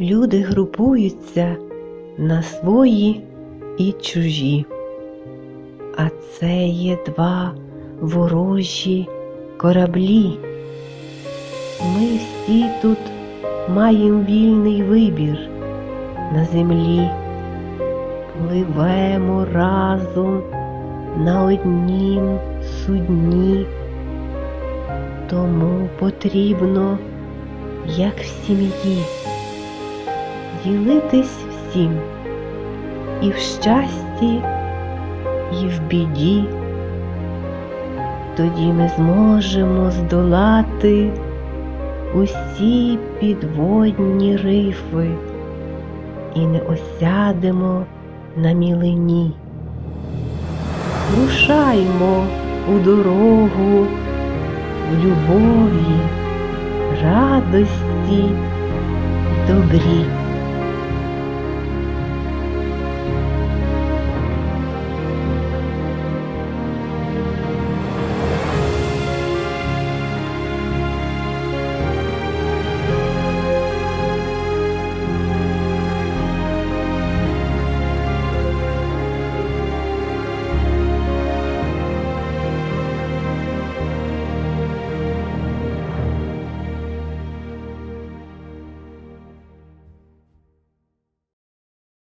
люди групуються на свої і чужі. А це є два ворожі кораблі. Ми всі тут маємо вільний вибір на землі, пливемо разом на однім судні, тому потрібно, як в сім'ї, ділитись всім і в щасті, і в біді. Тоді ми зможемо здолати усі підводні рифи і не осядемо на мілині. Рушаймо у дорогу в любові, радості добрі.